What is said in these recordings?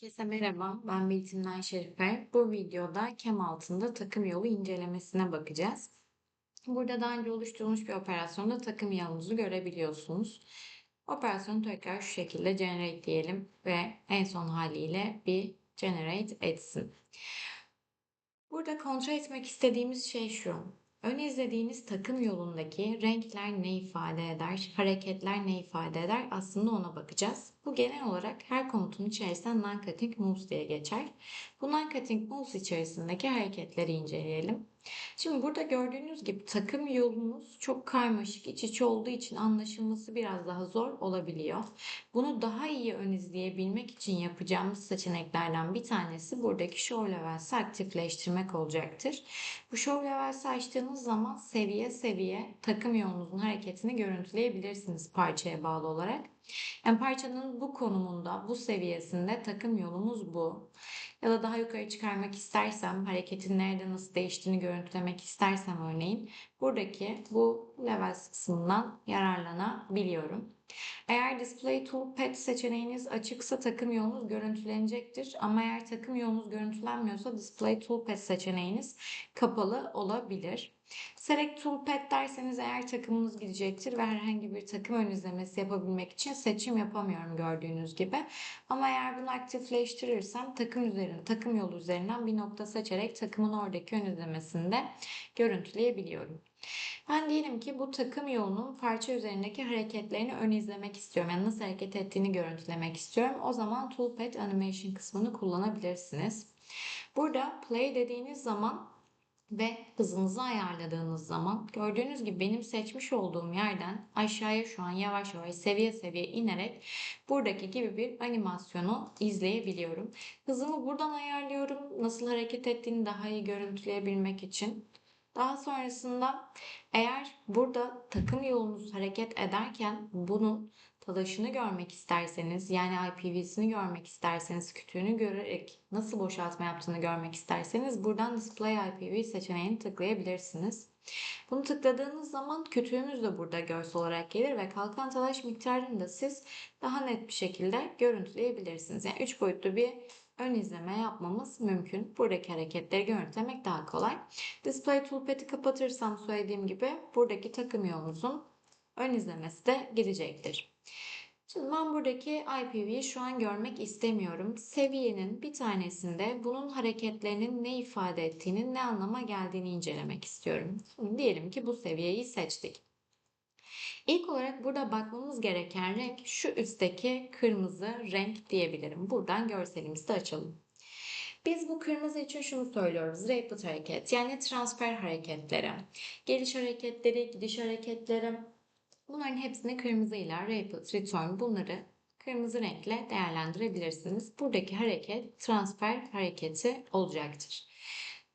Herkese merhaba, ben Biltimden Şerife. Bu videoda kem altında takım yolu incelemesine bakacağız. Burada daha önce oluşturulmuş bir operasyonda takım yolunuzu görebiliyorsunuz. Operasyonu tekrar şu şekilde generate diyelim ve en son haliyle bir generate etsin. Burada kontrol etmek istediğimiz şey şu. Ön izlediğiniz takım yolundaki renkler ne ifade eder, hareketler ne ifade eder aslında ona bakacağız. Bu genel olarak her komutun içerisinde non-cutting moves diye geçer. Bu non-cutting moves içerisindeki hareketleri inceleyelim. Şimdi burada gördüğünüz gibi takım yolumuz çok karmaşık, iç içe olduğu için anlaşılması biraz daha zor olabiliyor. Bunu daha iyi ön izleyebilmek için yapacağımız seçeneklerden bir tanesi buradaki show levels'i aktifleştirmek olacaktır. Bu show levels'i açtığınız zaman seviye seviye takım yolunuzun hareketini görüntüleyebilirsiniz parçaya bağlı olarak. Yani parçanın bu konumunda, bu seviyesinde takım yolumuz bu. Ya da daha yukarı çıkarmak istersem, hareketin nerede nasıl değiştiğini görüntülemek istersem örneğin buradaki bu levels kısmından yararlanabiliyorum. Eğer Display Toolpad seçeneğiniz açıksa takım yolunuz görüntülenecektir. Ama eğer takım yolunuz görüntülenmiyorsa Display Toolpad seçeneğiniz kapalı olabilir. Select Toolpad derseniz eğer takımınız gidecektir ve herhangi bir takım ön izlemesi yapabilmek için seçim yapamıyorum gördüğünüz gibi. Ama eğer bunu aktifleştirirsem takım üzerine, takım yolu üzerinden bir nokta seçerek takımın oradaki ön izlemesini de görüntüleyebiliyorum. Ben diyelim ki bu takım yolunun parça üzerindeki hareketlerini ön izlemek istiyorum. Yani nasıl hareket ettiğini görüntülemek istiyorum. O zaman Toolpad Animation kısmını kullanabilirsiniz. Burada play dediğiniz zaman ve hızınızı ayarladığınız zaman gördüğünüz gibi benim seçmiş olduğum yerden aşağıya şu an yavaş yavaş seviye seviye inerek buradaki gibi bir animasyonu izleyebiliyorum. Hızımı buradan ayarlıyorum. Nasıl hareket ettiğini daha iyi görüntüleyebilmek için. Daha sonrasında eğer burada takım yolunuz hareket ederken bunun talaşını görmek isterseniz yani IPV'sini görmek isterseniz kütüğünü görerek nasıl boşaltma yaptığını görmek isterseniz buradan Display IPV seçeneğini tıklayabilirsiniz. Bunu tıkladığınız zaman kütüğümüz de burada görsel olarak gelir ve kalkan talaş miktarını da siz daha net bir şekilde görüntüleyebilirsiniz. Yani 3 boyutlu bir ön izleme yapmamız mümkün. Buradaki hareketleri görüntülemek daha kolay. Display Toolpad'i kapatırsam söylediğim gibi buradaki takım yolumuzun ön izlemesi de gidecektir. Şimdi ben buradaki IPV'yi şu an görmek istemiyorum. Seviyenin bir tanesinde bunun hareketlerinin ne ifade ettiğini, ne anlama geldiğini incelemek istiyorum. Şimdi diyelim ki bu seviyeyi seçtik. İlk olarak burada bakmamız gereken renk şu üstteki kırmızı renk diyebilirim. Buradan görselimizi de açalım. Biz bu kırmızı için şunu söylüyoruz. Rapid hareket yani transfer hareketleri, geliş hareketleri, gidiş hareketleri, Bunların hepsini kırmızıyla Rapid, Return bunları kırmızı renkle değerlendirebilirsiniz. Buradaki hareket transfer hareketi olacaktır.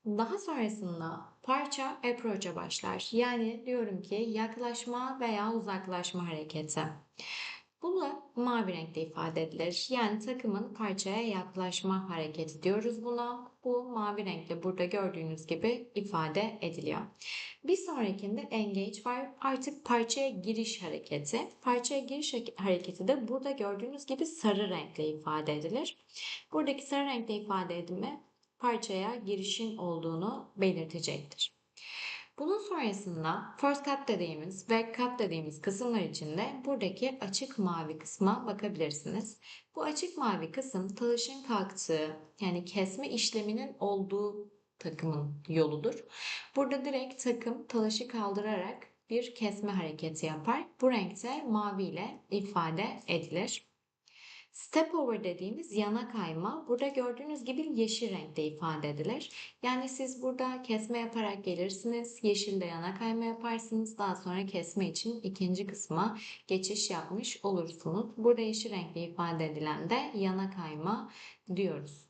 Daha sonrasında parça approach'a başlar. Yani diyorum ki yaklaşma veya uzaklaşma hareketi. Bunu mavi renkte ifade edilir. Yani takımın parçaya yaklaşma hareketi diyoruz buna. Bu mavi renkle burada gördüğünüz gibi ifade ediliyor. Bir sonrakinde engage var. Artık parçaya giriş hareketi. Parçaya giriş hareketi de burada gördüğünüz gibi sarı renkle ifade edilir. Buradaki sarı renkle ifade edimi parçaya girişin olduğunu belirtecektir. Bunun sonrasında first cut dediğimiz ve cut dediğimiz kısımlar içinde buradaki açık mavi kısma bakabilirsiniz. Bu açık mavi kısım talışın kalktığı yani kesme işleminin olduğu takımın yoludur. Burada direkt takım talaşı kaldırarak bir kesme hareketi yapar. Bu renkte mavi ile ifade edilir. Step over dediğimiz yana kayma burada gördüğünüz gibi yeşil renkte ifade edilir. Yani siz burada kesme yaparak gelirsiniz. Yeşilde yana kayma yaparsınız. Daha sonra kesme için ikinci kısma geçiş yapmış olursunuz. Burada yeşil renkle ifade edilen de yana kayma diyoruz.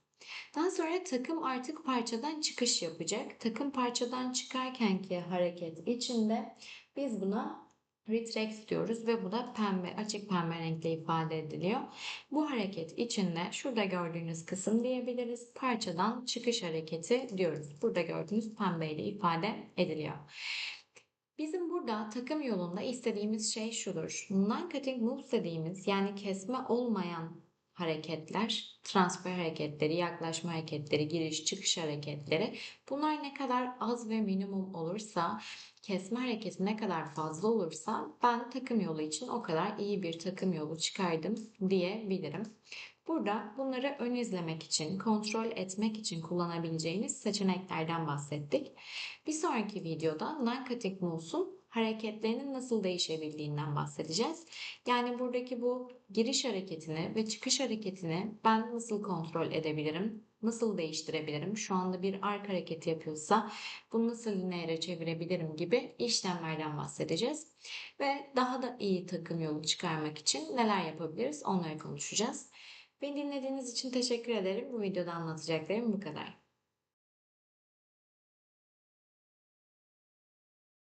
Daha sonra takım artık parçadan çıkış yapacak. Takım parçadan çıkarkenki hareket içinde biz buna retract diyoruz ve bu da pembe, açık pembe renkle ifade ediliyor. Bu hareket içinde şurada gördüğünüz kısım diyebiliriz. Parçadan çıkış hareketi diyoruz. Burada gördüğünüz pembe ile ifade ediliyor. Bizim burada takım yolunda istediğimiz şey şudur. Non-cutting moves dediğimiz yani kesme olmayan hareketler, transfer hareketleri, yaklaşma hareketleri, giriş çıkış hareketleri bunlar ne kadar az ve minimum olursa, kesme hareketi ne kadar fazla olursa ben takım yolu için o kadar iyi bir takım yolu çıkardım diyebilirim. Burada bunları ön izlemek için, kontrol etmek için kullanabileceğiniz seçeneklerden bahsettik. Bir sonraki videoda non-cutting moves'un hareketlerinin nasıl değişebildiğinden bahsedeceğiz. Yani buradaki bu giriş hareketini ve çıkış hareketini ben nasıl kontrol edebilirim? Nasıl değiştirebilirim? Şu anda bir ark hareketi yapıyorsa bunu nasıl lineere çevirebilirim gibi işlemlerden bahsedeceğiz. Ve daha da iyi takım yolu çıkarmak için neler yapabiliriz onları konuşacağız. Beni dinlediğiniz için teşekkür ederim. Bu videoda anlatacaklarım bu kadar.